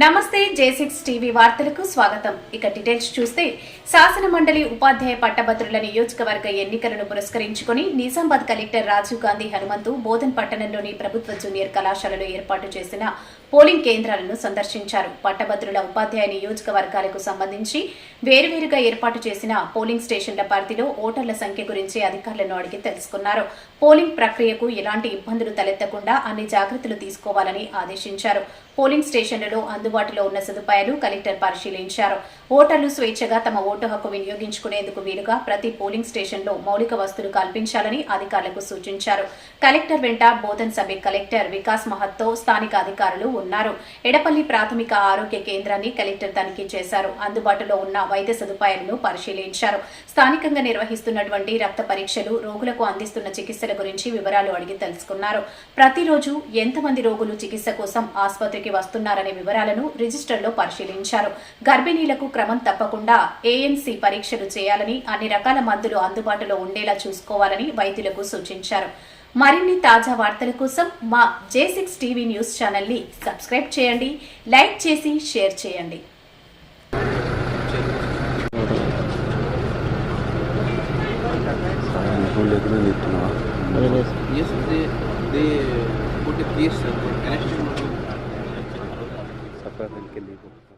నమస్తే జే six TV వార్తలకు స్వాగతం. ఇక డీటెయిల్స్ చూస్తే శాసన మండలి ఉపాధ్యాయ పట్టభద్రుల నియోజకవర్గ ఎన్నికలను పురస్కరించుకుని నిజామాబాద్ కలెక్టర్ రాజీవ్ గాంధీ హనుమంతు బోధన్ పట్టణంలోని ప్రభుత్వ జూనియర్ కళాశాలలో ఏర్పాటు చేసిన పోలింగ్ కేంద్రాలను సందర్శించారు. పట్టభద్రుల ఉపాధ్యాయ నియోజకవర్గాలకు సంబంధించి వేరువేరుగా ఏర్పాటు చేసిన పోలింగ్ స్టేషన్ల పరిధిలో ఓటర్ల సంఖ్య గురించి అధికారులను అడిగి తెలుసుకున్నారు. పోలింగ్ ప్రక్రియకు ఎలాంటి ఇబ్బందులు తలెత్తకుండా అన్ని జాగ్రత్తలు తీసుకోవాలని ఆదేశించారు. పోలింగ్ స్టేషన్లలో అందుబాటులో ఉన్న సదుపాయాలు కలెక్టర్ పరిశీలించారు. ఓటర్లు స్వేచ్ఛగా తమ ఓటు హక్కు వినియోగించుకునేందుకు వీలుగా ప్రతి పోలింగ్ స్టేషన్లో మౌలిక వస్తువులు కల్పించాలని అధికారులకు సూచించారు. కలెక్టర్ వెంట బోధన్ సభ్య కలెక్టర్ వికాస్ మహత్తో స్థానిక అధికారులు ఉన్నారు. ఎడపల్లి ప్రాథమిక ఆరోగ్య కేంద్రాన్ని కలెక్టర్ తనిఖీ చేశారు. అందుబాటులో ఉన్న వైద్య సదుపాయాలను పరిశీలించారు. స్థానికంగా నిర్వహిస్తున్నటువంటి రక్త పరీక్షలు రోగులకు అందిస్తున్న చికిత్సల గురించి వివరాలు అడిగి తెలుసుకున్నారు. ప్రతిరోజు ఎంతమంది రోగులు చికిత్స కోసం ఆసుపత్రికి వస్తున్నారనే వివరాలను రిజిస్టర్లో పరిశీలించారు. గర్భిణీలకు క్రమం తప్పకుండా ఏఎన్సీ పరీక్షలు చేయాలని అన్ని రకాల మందులు అందుబాటులో ఉండేలా చూసుకోవాలని వైద్యులకు సూచించారు. మరిన్ని తాజా వార్తల కోసం మా జే సిక్స్ టీవీ న్యూస్ ఛానల్ని సబ్స్క్రైబ్ చేయండి లైక్ చేసి షేర్ చేయండి. Yes, they they put a case uh, Uttarakhand के लिए